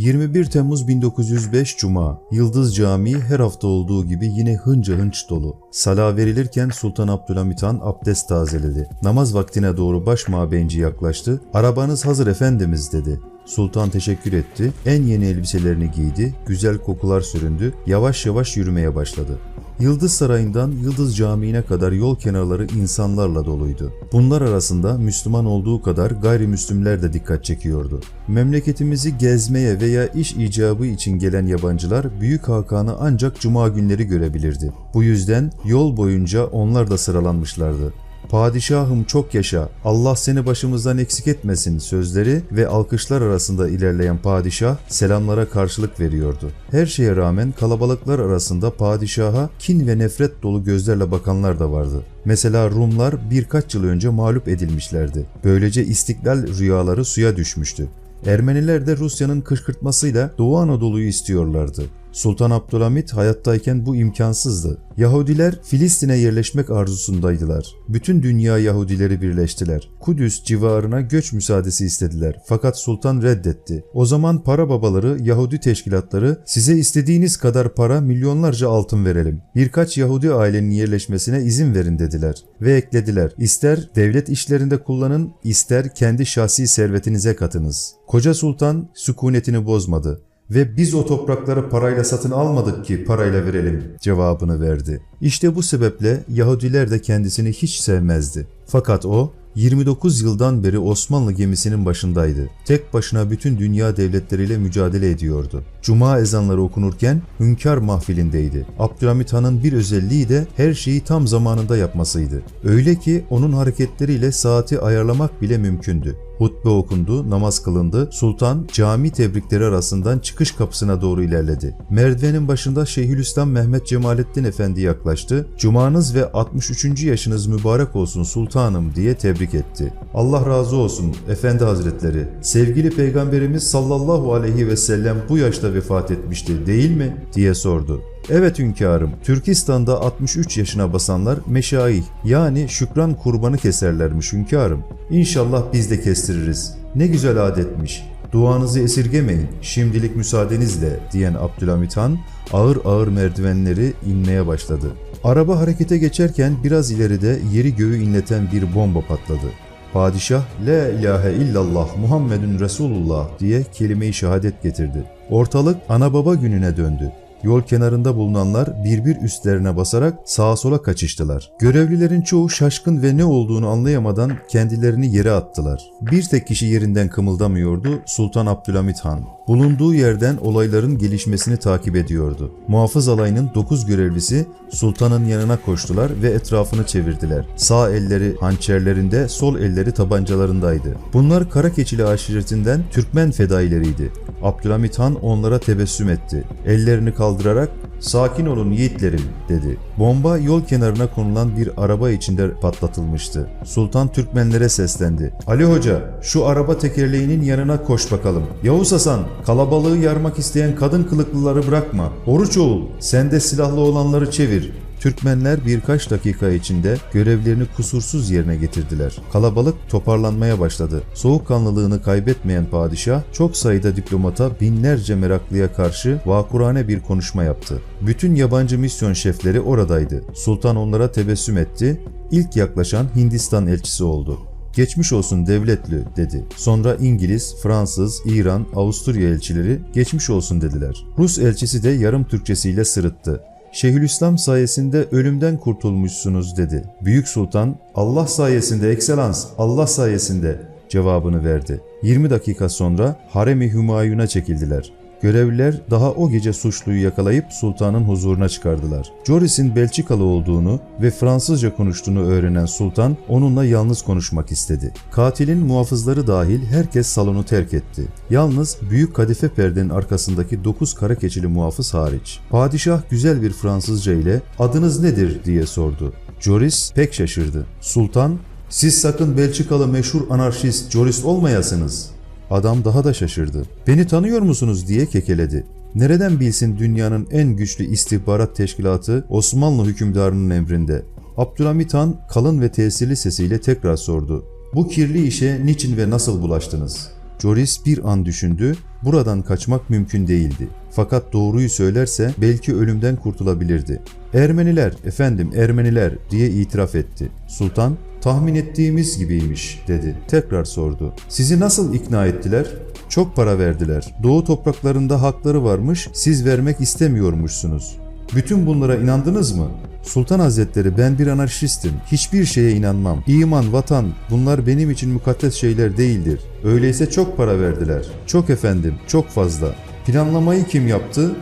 21 Temmuz 1905 Cuma, Yıldız Camii her hafta olduğu gibi yine hınca hınç dolu. Sala verilirken Sultan Abdülhamit Han abdest tazeledi. Namaz vaktine doğru baş mabeyinci yaklaştı. Arabanız hazır efendimiz dedi. Sultan teşekkür etti. En yeni elbiselerini giydi. Güzel kokular süründü. Yavaş yavaş yürümeye başladı. Yıldız Sarayı'ndan Yıldız Camii'ne kadar yol kenarları insanlarla doluydu. Bunlar arasında Müslüman olduğu kadar gayrimüslimler de dikkat çekiyordu. Memleketimizi gezmeye veya iş icabı için gelen yabancılar Büyük Hakan'ı ancak cuma günleri görebilirdi. Bu yüzden yol boyunca onlar da sıralanmışlardı. Padişahım çok yaşa, Allah seni başımızdan eksik etmesin sözleri ve alkışlar arasında ilerleyen padişah selamlara karşılık veriyordu. Her şeye rağmen kalabalıklar arasında padişaha kin ve nefret dolu gözlerle bakanlar da vardı. Mesela Rumlar birkaç yıl önce mağlup edilmişlerdi. Böylece istiklal rüyaları suya düşmüştü. Ermeniler de Rusya'nın kışkırtmasıyla Doğu Anadolu'yu istiyorlardı. Sultan Abdülhamit hayattayken bu imkansızdı. Yahudiler Filistin'e yerleşmek arzusundaydılar. Bütün dünya Yahudileri birleştiler. Kudüs civarına göç müsaadesi istediler. Fakat sultan reddetti. O zaman para babaları, Yahudi teşkilatları size istediğiniz kadar para, milyonlarca altın verelim. Birkaç Yahudi ailenin yerleşmesine izin verin dediler. Ve eklediler. İster devlet işlerinde kullanın, ister kendi şahsi servetinize katınız. Koca sultan sükunetini bozmadı ve biz o toprakları parayla satın almadık ki parayla verelim cevabını verdi. İşte bu sebeple Yahudiler de kendisini hiç sevmezdi. Fakat o 29 yıldan beri Osmanlı gemisinin başındaydı. Tek başına bütün dünya devletleriyle mücadele ediyordu. Cuma ezanları okunurken hünkâr mahfilindeydi. Abdülhamit Han'ın bir özelliği de her şeyi tam zamanında yapmasıydı. Öyle ki onun hareketleriyle saati ayarlamak bile mümkündü. Hutbe okundu, namaz kılındı. Sultan cami tebrikleri arasından çıkış kapısına doğru ilerledi. Merdivenin başında Şeyhülislam Mehmet Cemalettin Efendi yaklaştı. Cumanız ve 63. yaşınız mübarek olsun sultanım diye tebrik etti. Allah razı olsun efendi hazretleri. Sevgili peygamberimiz sallallahu aleyhi ve sellem bu yaşta vefat etmişti değil mi? diye sordu. Evet hünkârım, Türkistan'da 63 yaşına basanlar meşaih yani şükran kurbanı keserlermiş hünkârım. İnşallah biz de kestiririz. Ne güzel adetmiş. Duanızı esirgemeyin, şimdilik müsaadenizle diyen Abdülhamit Han ağır ağır merdivenleri inmeye başladı. Araba harekete geçerken biraz ileride yeri göğü inleten bir bomba patladı. Padişah La ilahe illallah Muhammedun Resulullah diye kelime-i şehadet getirdi. Ortalık ana baba gününe döndü. Yol kenarında bulunanlar birbir üstlerine basarak sağa sola kaçıştılar. Görevlilerin çoğu şaşkın ve ne olduğunu anlayamadan kendilerini yere attılar. Bir tek kişi yerinden kımıldamıyordu Sultan Abdülhamit Han. Bulunduğu yerden olayların gelişmesini takip ediyordu. Muhafız alayının 9 görevlisi sultanın yanına koştular ve etrafını çevirdiler. Sağ elleri hançerlerinde, sol elleri tabancalarındaydı. Bunlar Karakeçili aşiretinden Türkmen fedaileriydi. Abdülhamit Han onlara tebessüm etti. Ellerini kaldırarak "Sakin olun yiğitlerim." dedi. Bomba yol kenarına konulan bir araba içinde patlatılmıştı. Sultan Türkmenlere seslendi. "Ali Hoca, şu araba tekerleğinin yanına koş bakalım. Yavuz Hasan, kalabalığı yarmak isteyen kadın kılıklıları bırakma. Oruç oğul, sen de silahlı olanları çevir." Türkmenler birkaç dakika içinde görevlerini kusursuz yerine getirdiler. Kalabalık toparlanmaya başladı. Soğukkanlılığını kaybetmeyen padişah çok sayıda diplomata binlerce meraklıya karşı vakurane bir konuşma yaptı. Bütün yabancı misyon şefleri oradaydı. Sultan onlara tebessüm etti. İlk yaklaşan Hindistan elçisi oldu. Geçmiş olsun devletli dedi. Sonra İngiliz, Fransız, İran, Avusturya elçileri geçmiş olsun dediler. Rus elçisi de yarım Türkçesiyle sırıttı. Şeyhülislam sayesinde ölümden kurtulmuşsunuz dedi. Büyük Sultan Allah sayesinde ekselans Allah sayesinde cevabını verdi. 20 dakika sonra Harem-i Hümayun'a çekildiler. Görevliler daha o gece suçluyu yakalayıp sultanın huzuruna çıkardılar. Joris'in Belçikalı olduğunu ve Fransızca konuştuğunu öğrenen sultan onunla yalnız konuşmak istedi. Katilin muhafızları dahil herkes salonu terk etti. Yalnız büyük kadife perdenin arkasındaki 9 kara keçili muhafız hariç. Padişah güzel bir Fransızca ile adınız nedir diye sordu. Joris pek şaşırdı. Sultan siz sakın Belçikalı meşhur anarşist Joris olmayasınız. Adam daha da şaşırdı. Beni tanıyor musunuz diye kekeledi. Nereden bilsin dünyanın en güçlü istihbarat teşkilatı Osmanlı hükümdarının emrinde? Abdülhamit Han kalın ve tesirli sesiyle tekrar sordu. Bu kirli işe niçin ve nasıl bulaştınız? Joris bir an düşündü. Buradan kaçmak mümkün değildi. Fakat doğruyu söylerse belki ölümden kurtulabilirdi. Ermeniler, efendim Ermeniler diye itiraf etti. Sultan, tahmin ettiğimiz gibiymiş dedi. Tekrar sordu. Sizi nasıl ikna ettiler? Çok para verdiler. Doğu topraklarında hakları varmış, siz vermek istemiyormuşsunuz. Bütün bunlara inandınız mı? Sultan Hazretleri ben bir anarşistim. Hiçbir şeye inanmam. İman, vatan bunlar benim için mukaddes şeyler değildir. Öyleyse çok para verdiler. Çok efendim, çok fazla. Planlamayı kim yaptı?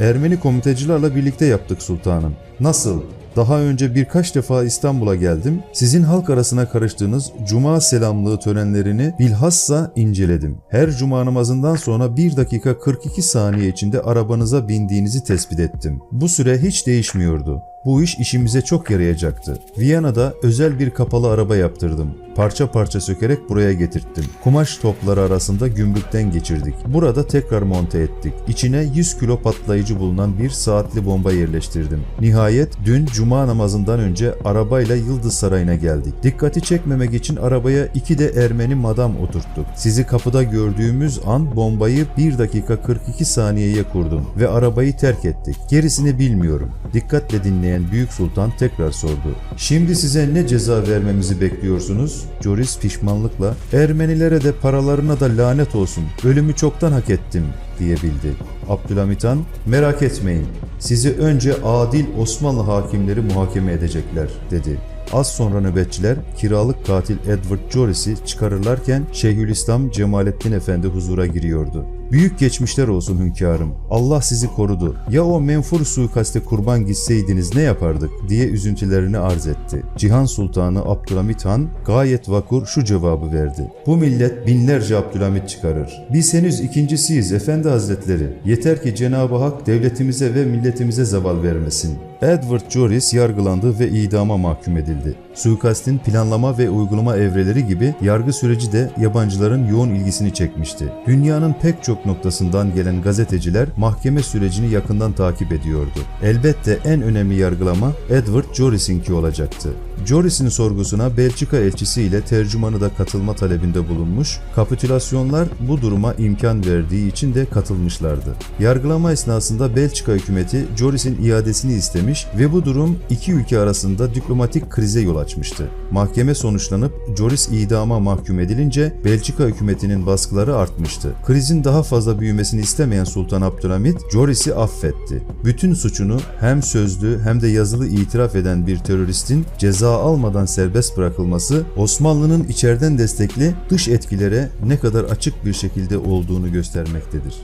Ermeni komitecilerle birlikte yaptık sultanım. Nasıl? Daha önce birkaç defa İstanbul'a geldim. Sizin halk arasına karıştığınız cuma selamlığı törenlerini bilhassa inceledim. Her cuma namazından sonra 1 dakika 42 saniye içinde arabanıza bindiğinizi tespit ettim. Bu süre hiç değişmiyordu. Bu iş işimize çok yarayacaktı. Viyana'da özel bir kapalı araba yaptırdım. Parça parça sökerek buraya getirttim. Kumaş topları arasında gümrükten geçirdik. Burada tekrar monte ettik. İçine 100 kilo patlayıcı bulunan bir saatli bomba yerleştirdim. Nihayet dün cuma namazından önce arabayla Yıldız Sarayı'na geldik. Dikkati çekmemek için arabaya iki de Ermeni madam oturttuk. Sizi kapıda gördüğümüz an bombayı 1 dakika 42 saniyeye kurdum ve arabayı terk ettik. Gerisini bilmiyorum. Dikkatle dinleyen Büyük Sultan tekrar sordu. Şimdi size ne ceza vermemizi bekliyorsunuz? Joris pişmanlıkla Ermenilere de paralarına da lanet olsun. Ölümü çoktan hak ettim diyebildi. Abdülhamit Han merak etmeyin. Sizi önce adil Osmanlı hakimleri muhakeme edecekler dedi. Az sonra nöbetçiler kiralık katil Edward Joris'i çıkarırlarken Şeyhülislam Cemalettin Efendi huzura giriyordu. Büyük geçmişler olsun hünkârım. Allah sizi korudu. Ya o menfur suikaste kurban gitseydiniz ne yapardık diye üzüntülerini arz etti. Cihan Sultanı Abdülhamit Han gayet vakur şu cevabı verdi. Bu millet binlerce Abdülhamit çıkarır. Biz henüz ikincisiyiz efendi hazretleri. Yeter ki Cenab-ı Hak devletimize ve milletimize zeval vermesin. Edward Joris yargılandı ve idama mahkum edildi. Suikastin planlama ve uygulama evreleri gibi yargı süreci de yabancıların yoğun ilgisini çekmişti. Dünyanın pek çok noktasından gelen gazeteciler mahkeme sürecini yakından takip ediyordu. Elbette en önemli yargılama Edward Joris'inki olacaktı. Joris'in sorgusuna Belçika elçisi ile tercümanı da katılma talebinde bulunmuş, kapitülasyonlar bu duruma imkan verdiği için de katılmışlardı. Yargılama esnasında Belçika hükümeti Joris'in iadesini istemiş ve bu durum iki ülke arasında diplomatik krize yol açmıştı. Mahkeme sonuçlanıp Joris idama mahkum edilince Belçika hükümetinin baskıları artmıştı. Krizin daha fazla büyümesini istemeyen Sultan Abdülhamit Joris'i affetti. Bütün suçunu hem sözlü hem de yazılı itiraf eden bir teröristin ceza almadan serbest bırakılması Osmanlı'nın içeriden destekli dış etkilere ne kadar açık bir şekilde olduğunu göstermektedir.